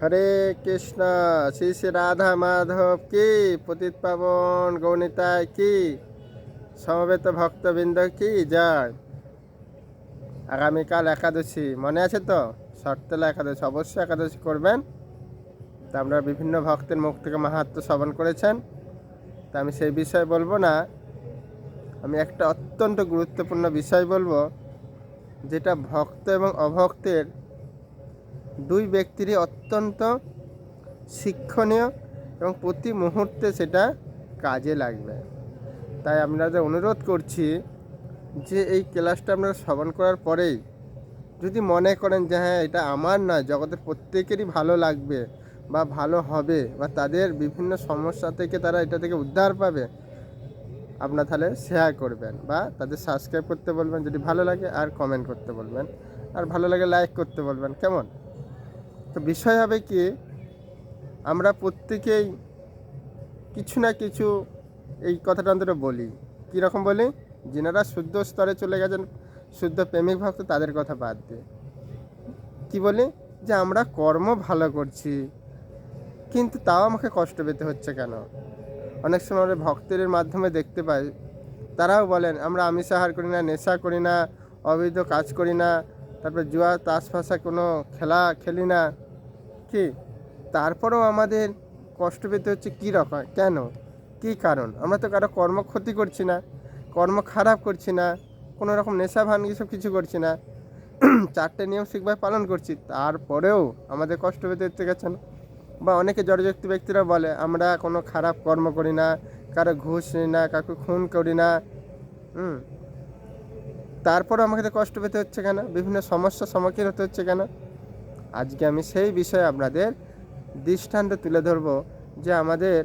হরে কৃষ্ণ, শ্রী শ্রী রাধা মাধব কি? পতিত পাবন গৌনিতায় কি? সমবেত ভক্তবৃন্দ কি? জয়। আগামীকাল একাদশী, মনে আছে তো? শর্তলা একাদশী, অবশ্যই একাদশী করবেন। তা আমরা বিভিন্ন ভক্তের মুখ থেকে মাহাত্ম শ্রবণ করেছেন। তা আমি সেই বিষয়ে বলব না। আমি একটা অত্যন্ত গুরুত্বপূর্ণ বিষয় বলব, যেটা ভক্ত এবং অভক্তের দুই ব্যক্তিরই অত্যন্ত শিক্ষণীয় এবং প্রতি মুহূর্তে সেটা কাজে লাগবে। তাই আপনাদের অনুরোধ করছি যে এই ক্লাসটা আপনারা শ্রবণ করার পরেই যদি মনে করেন যে হ্যাঁ এটা আমার নয়, জগতের প্রত্যেকেরই ভালো লাগবে বা ভালো হবে বা তাদের বিভিন্ন সমস্যা থেকে তারা এটা থেকে উদ্ধার পাবে, আপনার তাহলে শেয়ার করবেন বা তাদের সাবস্ক্রাইব করতে বলবেন যদি ভালো লাগে আর কমেন্ট করতে বলবেন। আর ভালো লাগে লাইক করতে বলবেন, কেমন? তো বিষয় হবে কি, আমরা প্রত্যেকেই কিছু না কিছু এই কথাটা অন্তত বলি। কীরকম বলি? যেনারা শুদ্ধ স্তরে চলে গেছেন, শুদ্ধ প্রেমিক ভক্ত, তাদের কথা বাদ দিয়ে কি বলি? যে আমরা কর্ম ভালো করছি, কিন্তু তাও আমাকে কষ্ট পেতে হচ্ছে কেন? অনেক সময় আমরা ভক্তের মাধ্যমে দেখতে পাই, তারাও বলেন, আমরা আমিষ আহার করি না, নেশা করি না, অবৈধ কাজ করি না, তারপর জুয়া, তাস ফাঁসা, কোনো খেলা খেলি না। কি? তারপরেও আমাদের কষ্ট পেতে হচ্ছে কী রকম? কেন? কী কারণ? আমরা তো কারও কর্ম ক্ষতি করছি না, কর্ম খারাপ করছি না, কোনো রকম নেশা ভান এসব কিছু করছি না। চারটে নিয়ম ঠিকভাবে পালন করছি, তারপরেও আমাদের কষ্ট পেতে হচ্ছে গেছেন বা অনেকে জড়যুক্তি ব্যক্তিরা বলে, আমরা কোনো খারাপ কর্ম করি না, কারও ঘুষ নিই না, কাউকে খুন করি না। হুম। তারপরে আমাকে কষ্ট পেতে হচ্ছে কেন? বিভিন্ন সমস্যার সম্মুখীন হতে হচ্ছে কেন? আজকে আমি সেই বিষয়ে আপনাদের দৃষ্টান্ত তুলে ধরবো যে আমাদের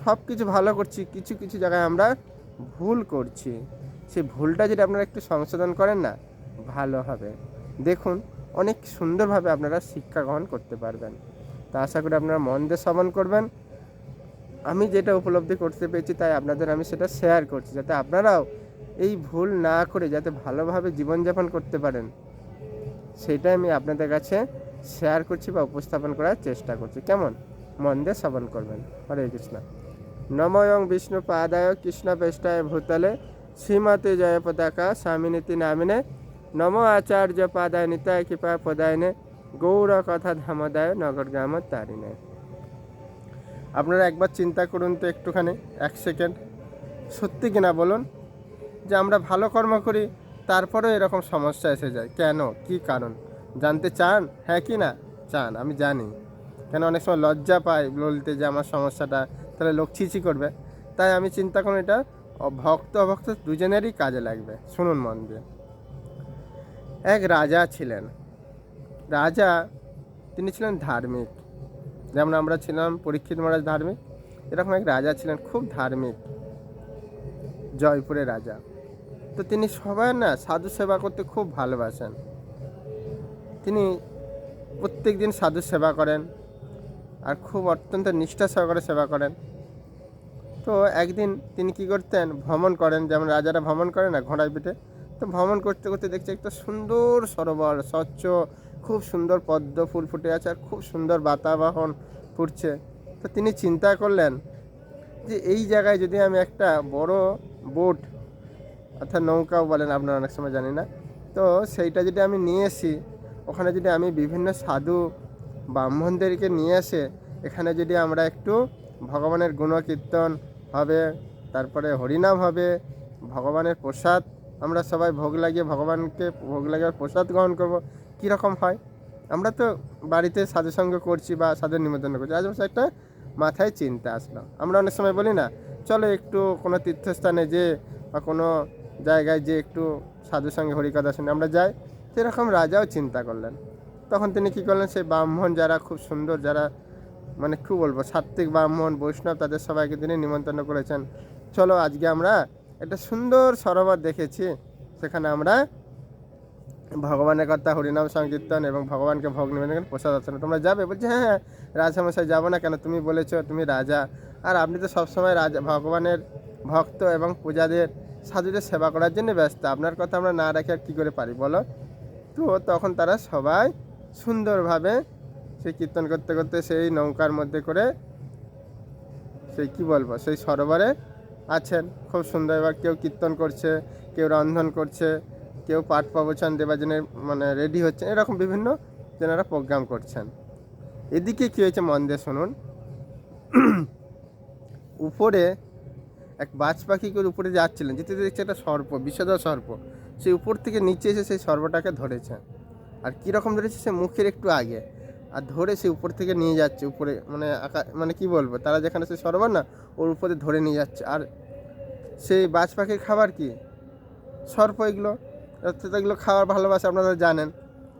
সব কিছু ভালো করছি, কিছু কিছু জায়গায় আমরা ভুল করছি। সেই ভুলটা যদি আপনারা একটু সংশোধন করেন না, ভালো হবে। দেখুন, অনেক সুন্দরভাবে আপনারা শিক্ষা গ্রহণ করতে পারবেন। তা আশা করি আপনারা মন দিয়ে শ্রবণ করবেন। আমি যেটা উপলব্ধি করতে পেরেছি, তাই আপনাদের আমি সেটা শেয়ার করছি, যাতে আপনারাও এই ভুল না করে যাতে ভালোভাবে জীবনযাপন করতে পারেন। সেটাই আমি আপনাদের কাছে শেয়ার করছি বা উপস্থাপন করার চেষ্টা করছি। কেমন? মন দিয়ে শ্রবণ করবেন। হরে কৃষ্ণ। নময়ং বিষ্ণু পাদায় কৃষ্ণ পেষ্টায় ভূতলে শ্রীমতে জয় পতাকা স্বামিনীতি নামিনে নম আচার্য পাদায় নিতায় কৃপা পদায়নে গৌর কথা ধামদায় নগর গ্রাম তারিণে। আপনারা একবার চিন্তা করুন তো একটুখানি, এক সেকেন্ড। সত্যি কিনা বলুন? যে আমরা ভালো কর্ম করি, তারপরেও এরকম সমস্যা এসে যায়। কেন? কি কারণ? জানতে চান? হ্যাঁ কি না? চান, আমি জানি। কেন অনেক সময় লজ্জা পাই বলতে যে আমার সমস্যাটা, তাহলে লোক ছিচি করবে। তাই আমি চিন্তা করুন এটা ভক্ত অভক্ত দুজনেরই কাজে লাগবে। শুনুন মন দিয়ে। এক রাজা ছিলেন। রাজা, তিনি ছিলেন ধার্মিক। যেমন আমরা ছিলাম পরীক্ষিত মহারাজ ধার্মিক, এরকম এক রাজা ছিলেন, খুব ধার্মিক। জয়পুরের রাজা। তো তিনি সবাই না সাধু সেবা করতে খুব ভালোবাসেন। প্রত্যেক দিন সাধু সেবা করেন আর খুব অত্যন্ত নিষ্ঠা সহকারে সেবা করেন। তো একদিন তিনি কি করতেন? ভ্রমণ করেন, যেমন রাজারা ভ্রমণ করে না ঘোড়ায় পিঠে? তো ভ্রমণ করতে করতে দেখছে একটা সুন্দর সরোবর, স্বচ্ছ, খুব সুন্দর পদ্ম ফুল ফুটে আছে আর খুব সুন্দর বাতাবরণ ফুটছে। তো তিনি চিন্তা করলেন যে এই জায়গায় যদি আমি একটা বড় বোট, অর্থাৎ নৌকাও বলেন, আপনারা অনেক সময় জানি না, তো সেইটা যদি আমি নিয়ে আসি ওখানে যদি আমি বিভিন্ন সাধু ব্রাহ্মণদেরকে নিয়ে এসে এখানে যদি আমরা একটু ভগবানের গুণকীর্তন হবে, তারপরে হরিনাম হবে, ভগবানের প্রসাদ, আমরা সবাই ভোগ লাগিয়ে ভগবানকে ভোগ লাগিয়ে প্রসাদ গ্রহণ করব, কীরকম হয়? আমরা তো বাড়িতে সাধু সঙ্গ করছি বা সাধু নিমন্ত্রণ করছি। আজ একটা মাথায় চিন্তা আসলো। আমরা অনেক সময় বলি না, চলো একটু কোনো তীর্থস্থানে যে বা কোনো জায়গায় যে একটু সাধুর সঙ্গে হরিকথা শুনে আমরা যাই। সেরকম রাজাও চিন্তা করলেন। তখন তিনি কী করলেন? সেই ব্রাহ্মণ যারা খুব সুন্দর, যারা মানে কী বলব, সাত্ত্বিক ব্রাহ্মণ, বৈষ্ণব, তাদের সবাইকে তিনি নিমন্ত্রণ করেছেন। চলো আজকে আমরা একটা সুন্দর সরোবর দেখেছি। সেখানে আমরা ভগবানের কথা হরিনাম, সংকীর্তন এবং ভগবানকে ভোগ নিবেদন, প্রসাদ অর্চনা। তোমরা যাবে? বলছে হ্যাঁ হ্যাঁ রাজামশাই যাব না কেন? তুমি বলেছ তুমি রাজা। আর আপনি তো সবসময় রাজা, ভগবানের ভক্ত এবং পূজাদের, সাধুদের সেবা করার জন্য ব্যস্ত। আপনার কথা আমরা না রাখে আর কী করে পারি? বলো। তো তখন তারা সবাই সুন্দরভাবে সেই কীর্তন করতে করতে সেই নৌকার মধ্যে করে সেই কি বলব, সেই সরোবরে আছেন। খুব সুন্দর এবার কেউ কীর্তন করছে, কেউ রন্ধন করছে, কেউ পাঠ প্রবচন দেবার জন্য মানে রেডি হচ্ছে এরকম বিভিন্ন যেনারা প্রোগ্রাম করছেন। এদিকে কী হয়েছে মন দিয়ে শুনুন। উপরে এক বাজ পাখি করে উপরে যাচ্ছিলেন, যেতে যেতে দেখছে একটা সর্প বিষধর সর্প। সেই উপর থেকে নিচে এসে সেই সর্বটাকে ধরেছে। আর কীরকম ধরেছে সে মুখের একটু আগে। আর ধরে সে উপর থেকে নিয়ে যাচ্ছে, উপরে মানে আকা মানে কি বলব, তারা যেখানে সে সরোবর না, ওর উপরে ধরে নিয়ে যাচ্ছে। আর সেই বাজ পাখির খাবার কি? সর্প এগুলো। অর্থাৎ এগুলো খাওয়ার ভালোবাসে, আপনারা জানেন।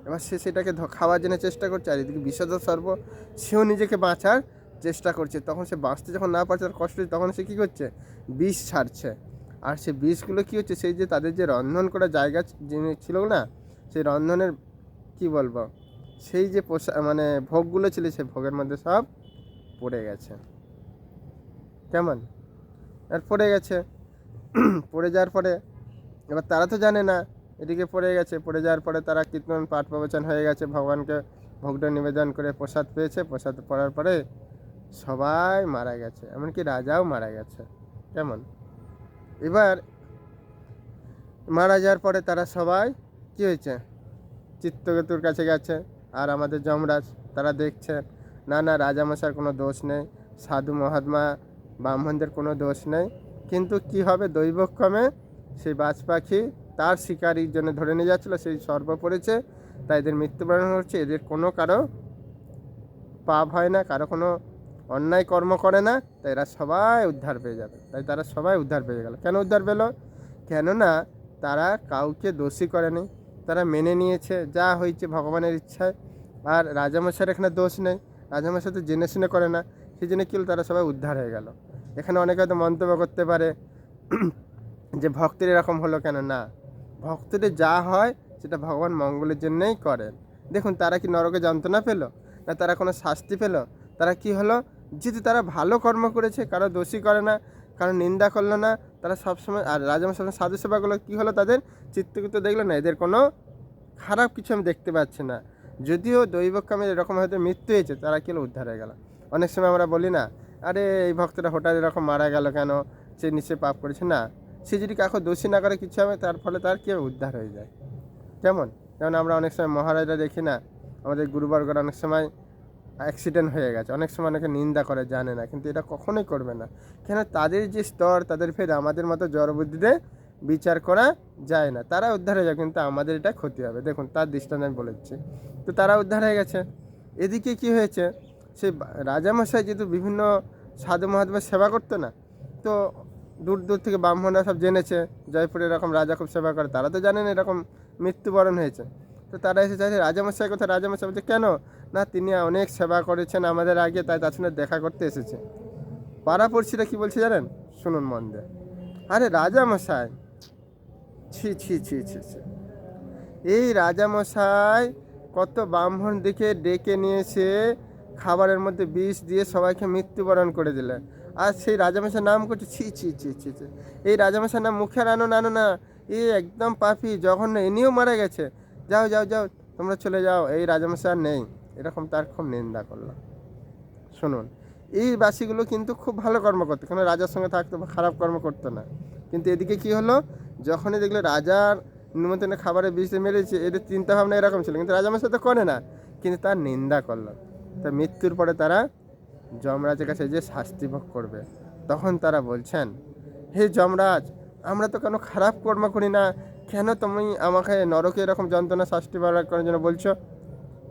এবার সে সেটাকে খাওয়ার জন্য চেষ্টা করছে, আর এদিকে বিষধর সর্প, সেও নিজেকে বাঁচার চেষ্টা করছে। তখন সে বাঁচতে যখন না পারছে, তার কষ্ট তখন সে কী করছে? বিষ ছাড়ছে। আর সে বিষগুলো কী হচ্ছে? সেই যে তাদের যে রন্ধন করা জায়গা ছিল না, সেই রন্ধনের কি বলব? সেই যে পোশা মানে ভোগগুলো ছিল, সেই ভোগের মধ্যে সব পড়ে গেছে। কেমন? আর পড়ে গেছে। পড়ে যাওয়ার পরে, এবার তারা তো জানে না, এদিকে পড়ে গেছে। পড়ে যাওয়ার পরে তারা কীর্তন, পাঠ প্রবচন হয়ে গেছে। ভগবানকে ভোগটা নিবেদন করে প্রসাদ পেয়েছে। প্রসাদ পড়ার পরে সবাই মারা গেছে। এমনকি রাজাও মারা গেছে। কেমন? এবার মারা যাওয়ার পরে তারা সবাই কী হয়েছে? চিত্তকেতুর কাছে গেছে আর আমাদের যমরাজ, তারা দেখছে, না না রাজামশার কোনো দোষ নেই, সাধু মহাত্মা, ব্রাহ্মণদের কোনো দোষ নেই। কিন্তু কি হবে দৈবক্রমে? সেই বাজ পাখি তার শিকারির জন্য ধরে নিয়ে যাচ্ছিল, সেই সর্প পড়েছে তাই এদের মৃত্যুবরণ হচ্ছে। এদের কোনো কারও পাপ হয় না, কারও কোনো অন্যায় কর্ম করে না, তাই এরা সবাই উদ্ধার পেয়ে যাবে। তাই তারা সবাই উদ্ধার পেয়ে গেল। কেন উদ্ধার পেল? কেননা তারা কাউকে দোষী করেনি। তারা মেনে নিয়েছে, যা হয়েছে ভগবানের ইচ্ছায়। আর রাজামশাইয়ের এখানে দোষ নেই। রাজামশাই তো জেনে শুনে করে না। সেই জন্য কী তারা সবাই উদ্ধার হয়ে গেল। এখানে অনেকে হয়তো মন্তব্য করতে পারে যে ভক্তের এরকম হলো কেন? না। ভক্তদের যা হয়, সেটা ভগবান মঙ্গলের জন্যেই করেন। দেখুন, তারা কি নরকে যন্ত্রণা পেল? না তারা কোনো শাস্তি পেল? তারা কি হলো? যেহেতু তারা ভালো কর্ম করেছে, কারও দোষী করে না, কারও নিন্দা করল না, তারা সবসময়, আর রাজামশাই সাধু সেবাগুলো কী হলো তাদের? চিত্তকৃত দেখল না, এদের কোনো খারাপ কিছু আমি দেখতে পাচ্ছি না। যদিও দৈবক্রমে এরকম হয়তো মৃত্যু হয়েছে, তারা কেউ উদ্ধার হয়ে গেল? অনেক সময় আমরা বলি না, আরে, এই ভক্তরা হঠাৎ এরকম মারা গেল কেন? সে নিশ্চয়ই পাপ করেছে। না, সে যদি কাউকে দোষী না করে কিছু হবে, তার ফলে তার কেউ উদ্ধার হয়ে যায়। কেমন যেমন আমরা অনেক সময় মহারাজরা দেখি না, আমাদের গুরুবর্গরা অনেক সময় অ্যাক্সিডেন্ট হয়ে গেছে। অনেক সময় অনেকে নিন্দা করে, জানে না, কিন্তু এটা কখনোই করবে না। কেন তাদের যে স্তর, তাদের ফের আমাদের মতো জড়বুদ্ধিতে বিচার করা যায় না। তারা উদ্ধার হয়ে যাবে, কিন্তু আমাদের এটা ক্ষতি হবে। দেখুন, তার দৃষ্টান্ত আমি বলেছি। তো তারা উদ্ধার হয়ে গেছে। এদিকে কি হয়েছে? বা- রাজামশাই যেহেতু বিভিন্ন সাধু মহাত্মার সেবা করতো না, তো দূর দূর থেকে ব্রাহ্মণরা সব জেনেছে, জয়পুরে এরকম রাজা খুব সেবা করে। তারা তো জানেন এরকম মৃত্যুবরণ হয়েছে। তো তারা এসে চাইছে, রাজামশাই কথা রাজামশাই বলছে, কেন? না, তিনি অনেক সেবা করেছেন আমাদের আগে, তাই তার সঙ্গে দেখা করতে এসেছে। পাড়াপড়শিরা কি বলছে জানেন? শুনুন মন দিয়ে। আরে রাজামশাই ছি ছি ছি ছি ছি। এই রাজামশাই কত ব্রাহ্মণ দিকে ডেকে নিয়েছে খাবারের মধ্যে বিষ দিয়ে সবাইকে মৃত্যুবরণ করে দিলেন। আর সেই রাজামশার নাম করছে, ছি ছি ছি ছি ছি। এই রাজামশার নাম মুখে আনো না আনো না। এ একদম পাপি, জঘন্য এনেও মারা গেছে। যাও যাও যাও, তোমরা চলে যাও। এই রাজামশাই নেই। এরকম তার খুব নিন্দা করল শুনুন, এই বাসিগুলো কিন্তু খুব ভালো কর্ম করতো, কোনো রাজার সঙ্গে থাকতো বা খারাপ কর্ম করতো না। কিন্তু এদিকে কি হলো? যখনই দেখল রাজার নিমন্ত্রণে খাবারে বিষ মেরেছে, এদের চিন্তা ভাবনা এরকম ছিল, কিন্তু রাজামশাই তো করে না, কিন্তু তার নিন্দা করল। তা মৃত্যুর পরে তারা যমরাজের কাছে যে শাস্তি ভোগ করবে, তখন তারা বলছেন, হে যমরাজ, আমরা তো কোনো খারাপ কর্ম করি না? কেন তুমি আমাকে নরকে এরকম যন্ত্রণা শাস্তি করার জন্য বলছো?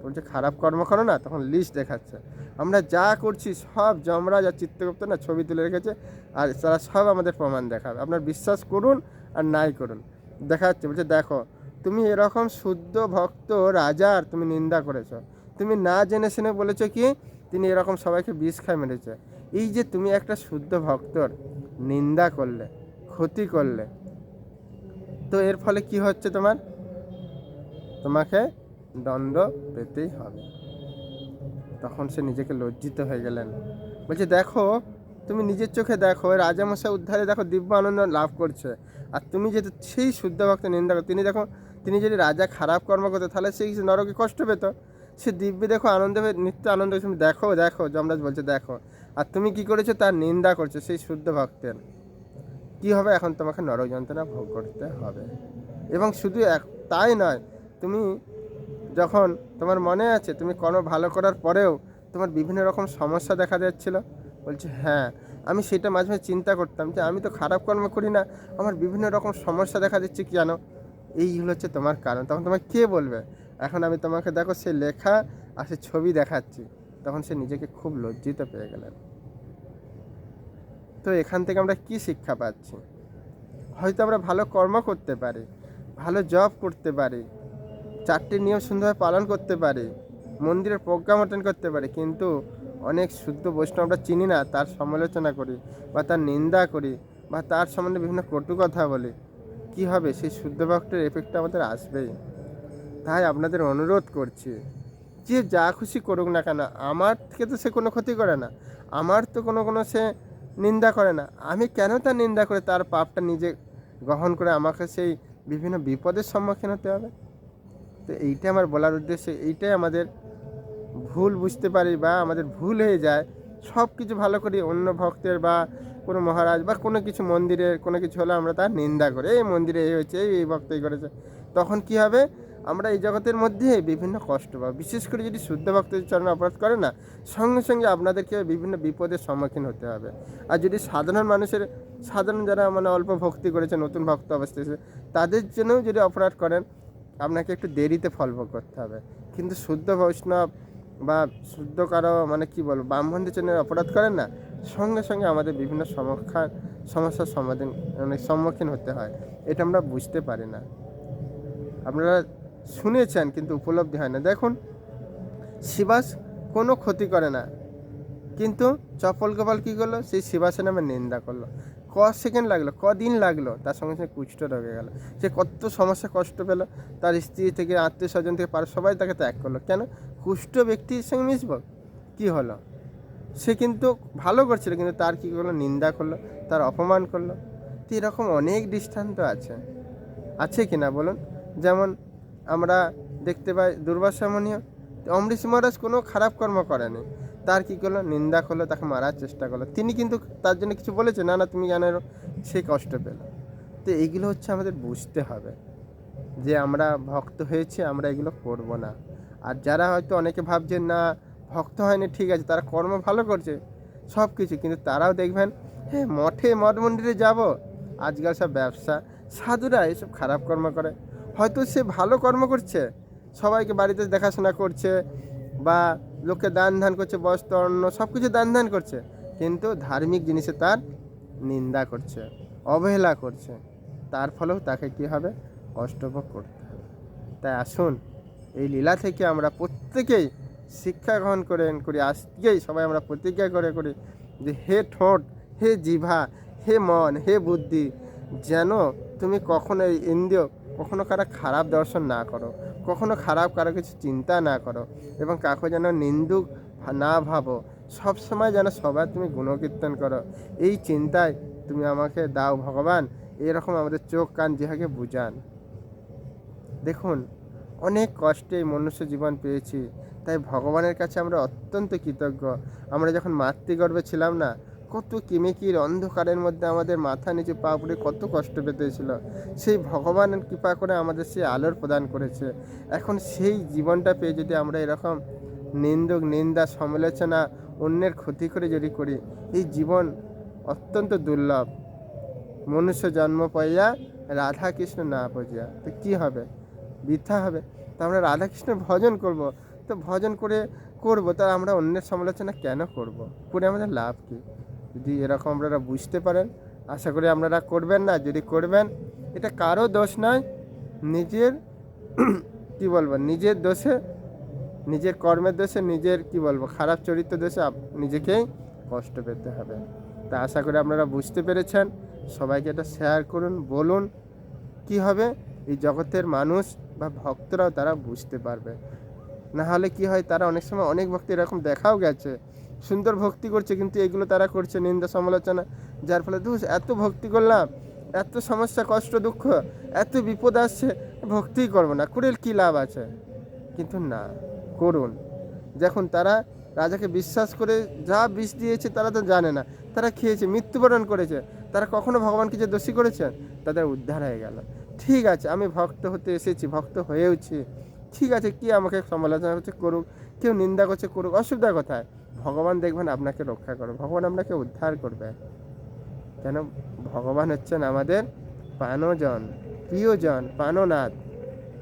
বলছে, খারাপ কর্ম করো না, তখন লিস্ট দেখাচ্ছে। আমরা যা করছি সব যমরাজ আর চিত্তগুপ্ত না ছবি তুলে রেখেছে, আর তারা সব আমাদের প্রমাণ দেখাবে। আপনার বিশ্বাস করুন আর নাই করুন। দেখাচ্ছে, বলছে, দেখো, তুমি এরকম শুদ্ধ ভক্ত রাজার তুমি নিন্দা করেছ। তুমি না জেনে শুনে বলেছ কি, তিনি এরকম সবাইকে বিষ খায় মেরেছে। এই যে তুমি একটা শুদ্ধ ভক্তর নিন্দা করলে, ক্ষতি করলে, তো এর ফলে কি হচ্ছে তোমার? তোমাকে দণ্ড পেতেই হবে। তখন সে নিজেকে লজ্জিত হয়ে গেলেন। বলছে, দেখো, তুমি নিজের চোখে দেখো, রাজামশাই উদ্ধারে দেখো দিব্য আনন্দ লাভ করছে। আর তুমি যেহেতু সেই শুদ্ধ ভক্ত নিন্দা করো, তিনি দেখো, তিনি যদি রাজা খারাপ কর্ম করতো, তাহলে সেই নরকে কষ্ট পেত? সে দিব্যি দেখো আনন্দ হয়ে, নিত্য আনন্দ তুমি দেখো দেখো। যমরাজ বলছে, দেখো, আর তুমি কি করেছ? তার নিন্দা করছ সেই শুদ্ধ ভক্তের। কি হবে? এখন তোমাকে নরক যন্ত্রণা ভোগ করতে হবে। এবং শুধু এক, তাই নয়, তুমি যখন তোমার মনে আছে তুমি কর্ম ভালো করার পরেও তোমার বিভিন্ন রকম সমস্যা দেখা যাচ্ছিল, বলছে হ্যাঁ আমি সেটা মাঝে মাঝে চিন্তা করতাম যে আমি তো খারাপ কর্ম করি না, আমার বিভিন্ন রকম সমস্যা দেখা দিচ্ছে কি জানো? এইগুলো হচ্ছে তোমার কারণ। তখন তোমাকে কে বলবে? এখন আমি তোমাকে দেখো, সে লেখা আর সে ছবি দেখাচ্ছি। তখন সে নিজেকে খুব লজ্জিত পেয়ে গেলেন তো এখান থেকে আমরা কি শিক্ষা পাচ্ছি? হয়তো আমরা ভালো কর্ম করতে পারি, ভালো জব করতে পারি চারটি নিয়ম সুন্দরভাবে পালন করতে পারে, মন্দিরের প্রোগ্রাম অটেন্ড করতে পারে, কিন্তু অনেক শুদ্ধ বৈষ্ণব আমরা চিনি না, তার সমালোচনা করি বা তার নিন্দা করি বা তার সম্বন্ধে বিভিন্ন কটু কথা বলি। কি হবে? সেই শুদ্ধ ভক্তের এফেক্টটা আমাদের আসবেই। তাই আপনাদের অনুরোধ করছি, যে যা খুশি করুক না কেন, আমার থেকে তো সে কোনো ক্ষতি করে না, আমার তো কোনো কোনো সে নিন্দা করে না, আমি কেন তার নিন্দা করে তার পাপটা নিজে গ্রহণ করে আমাকে সেই বিভিন্ন বিপদের সম্মুখীন হতে হবে? তো এইটা আমার বলার উদ্দেশ্য, এইটাই আমাদের ভুল বুঝতে পারি বা আমাদের ভুল হয়ে যায়, সব কিছু ভালো করি, অন্য ভক্তের বা কোনো মহারাজ বা কোনো কিছু মন্দিরের, কোনো কিছু হলে আমরা তার নিন্দা করি, এই মন্দিরে এই হয়েছে, এই ভক্ত এই করেছে। তখন কি হবে? আমরা এই জগতের মধ্যে বিভিন্ন কষ্ট পাবো। বিশেষ করে যদি শুদ্ধ ভক্তের চরণে অপরাধ করে না, সঙ্গে সঙ্গে আপনাদেরকে বিভিন্ন বিপদের সম্মুখীন হতে হবে। আর যদি সাধারণ মানুষের, সাধারণ যারা মানে অল্প ভক্তি করেছে, নতুন ভক্ত অবস্থায় তাদের জন্যও যদি অপরাধ করেন আপনাকে একটু দেরিতে ফল ভোগ করতে হবে। কিন্তু শুদ্ধ বৈষ্ণব বা শুদ্ধ কারও মানে কি বলব, ব্রাহ্মণদের জন্য অপরাধ করেন না। সঙ্গে সঙ্গে আমাদের বিভিন্ন সমস্যা, সমস্যার সমাধান মানে সম্মুখীন হতে হয়। এটা আমরা বুঝতে পারি না। আপনারা শুনেছেন, কিন্তু উপলব্ধি হয় না। দেখুন, শিবাস কোনো ক্ষতি করে না। কিন্তু চপল গোপাল কী করল? সেই শিবাসের নামে নিন্দা করল। ক সেকেন্ড লাগল কদিন লাগল, তার সঙ্গে সঙ্গে কুষ্ঠ ঢোকে গেল। সে কত সমস্যা কষ্ট পেল, তার স্ত্রী থেকে, আত্মীয় স্বজন থেকে পার সবাই তাকে ত্যাগ করল। কেন? কুষ্ঠ ব্যক্তির সঙ্গে মিশব? কী হলো? সে কিন্তু ভালো করছিল, কিন্তু তার কী করল? নিন্দা করল, তার অপমান করল। তো এরকম অনেক দৃষ্টান্ত আছে। আছে কি না বলুন? যেমন আমরা দেখতে পাই দুর্বাসা মুনিও অমৃত মহারাজ কোনো খারাপ কর্ম করেনি। তার কী করল? নিন্দা করল, তাকে মারার চেষ্টা করল। তিনি কিন্তু তার জন্য কিছু বলেছে? না না, তুমি জানো, সে কষ্ট পেল। তো এইগুলো হচ্ছে আমাদের বুঝতে হবে যে আমরা ভক্ত হয়েছে, আমরা এগুলো করব না। আর যারা হয়তো অনেকে ভাবছে, না, ভক্ত হয়নি, ঠিক আছে, তারা কর্ম ভালো করছে। সব কিছু, কিন্তু তারাও দেখবেন হ্যাঁ মঠে মঠ মন্দিরে যাব, আজকাল সব ব্যবসা। সাধুরা এসব খারাপ কর্ম করে। হয়তো সে ভালো কর্ম করছে, সবাইকে বাড়িতে দেখাশোনা করছে বা লোককে দান ধান করছে, বস্ত্র, অন্ন সব কিছু দান ধান করছে। কিন্তু ধার্মিক জিনিসে তার নিন্দা করছে, অবহেলা করছে। তার ফলেও তাকে কী হবে? কষ্টভোগ করতে হবে। তাই আসুন, এই লীলা থেকে আমরা প্রত্যেকেই শিক্ষা গ্রহণ করে করি। আজকেই সবাই আমরা প্রতিজ্ঞা করে করি যে, হে ঠোঁট, হে জিভা, হে মন, হে বুদ্ধি, যেন তুমি কখনো এই ইন্দ্রিয়, কখনো কারা খারাপ দর্শন না করো। কখনো খারাপ কারও কিছু চিন্তা না করো এবং কাকে যেন নিন্দুক না ভাবো। সব সময় যেন সবার তুমি গুণকীর্তন করো। এই চিন্তায় তুমি আমাকে দাও ভগবান। এরকম আমাদের চোখ কান জিহাকে বুঝান দেখুন, অনেক কষ্টে মনুষ্য জীবন পেয়েছি। তাই ভগবানের কাছে আমরা অত্যন্ত কৃতজ্ঞ। আমরা যখন মাতৃগর্ভে ছিলাম না কত কিমিকির অন্ধকারের মধ্যে আমাদের মাথা নিচে পা পড়ে কত কষ্ট পেতে ছিল সেই ভগবানের কৃপা করে আমাদের সেই আলোর প্রদান করেছে। এখন সেই জীবনটা পেয়ে যদি আমরা এরকম নিন্দক, নিন্দা, সমালোচনা, অন্যের ক্ষতি করে যদি করি, এই জীবন অত্যন্ত দুর্লভ। মনুষ্য জন্ম পাইয়া রাধা কৃষ্ণ না বুঝিয়া তো কী হবে? বৃথা হবে। তো আমরা রাধাকৃষ্ণের ভজন করব। তো ভজন করে করব। তা আমরা অন্যের সমালোচনা কেন করব? করে আমাদের লাভ কী? যদি এরকম আপনারা বুঝতে পারেন, আশা করি আপনারা করবেন না। যদি করবেন, এটা কারও দোষ নয়, নিজের কি বলব, নিজের দোষে, নিজের কর্মের দোষে, নিজের কি বলব, খারাপ চরিত্র দোষে নিজেকেই কষ্ট পেতে হবে। তা আশা করি আপনারা বুঝতে পেরেছেন। সবাইকে এটা শেয়ার করুন, বলুন কি হবে। এই জগতের মানুষ বা ভক্তরাও তারা বুঝতে পারবে। না হলে কি হয়, তারা অনেক সময় অনেক ভক্ত এরকম দেখাও গেছে। সুন্দর ভক্তি করছে, কিন্তু এগুলো তারা করছে নিন্দা সমালোচনা, যার ফলে দুষ এত ভক্তি করলাম, এত সমস্যা, কষ্ট, দুঃখ, এত বিপদ আসছে, ভক্তিই করব না করে কী লাভ আছে? কিন্তু না, করুন। যখন তারা রাজাকে বিশ্বাস করে যা বিষ দিয়েছে তারা তো জানে না, তারা খেয়েছে, মৃত্যুবরণ করেছে, তারা কখনো ভগবানকে যে দোষী করেছেন তাদের উদ্ধার হয়ে গেল। ঠিক আছে, আমি ভক্ত হতে এসেছি, ভক্ত হয়েওছি। ঠিক আছে, কি আমাকে সমালোচনা করছে, করুক, কেউ নিন্দা করছে, করুক, অসুবিধা কোথায়? ভগবান দেখবেন আপনাকে রক্ষা করবে। ভগবান আপনাকে উদ্ধার করবে। কেন? ভগবান হচ্ছেন আমাদের পানজন প্রিয়জন, প্রাণনাথ।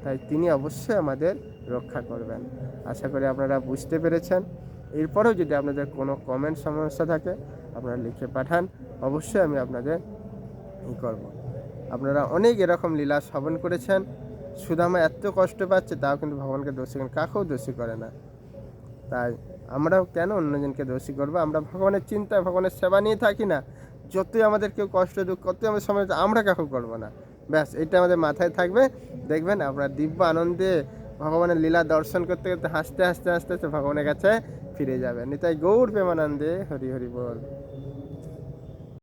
তাই তিনি অবশ্যই আমাদের রক্ষা করবেন। আশা করি আপনারা বুঝতে পেরেছেন। এরপরেও যদি আপনাদের কোনো কমেন্ট সমস্যা থাকে, আপনারা লিখে পাঠান। অবশ্যই আমি আপনাদের ই করব। আপনারা অনেক এরকম লীলা শ্রবণ করেছেন। সুদামা এত কষ্ট পাচ্ছে, তাও কিন্তু ভগবানকে দোষী করেন। কাকেও দোষী করে না। তাই আমরাও কেন অন্যজনকে দোষী করব? আমরা ভগবানের চিন্তা ভগবানের সেবা নিয়ে থাকি না। যতই আমাদের কেউ কষ্ট দুঃখ কতই আমাদের সময় আমরা কাকু করব না। ব্যাস, এটা আমাদের মাথায় থাকবে। দেখবেন আমরা দিব্য আনন্দে ভগবানের লীলা দর্শন করতে করতে হাসতে হাসতে হাসতে হাসতে ভগবানের কাছে ফিরে যাবেন নিতাই গৌর প্রেমানন্দে হরি হরি বল।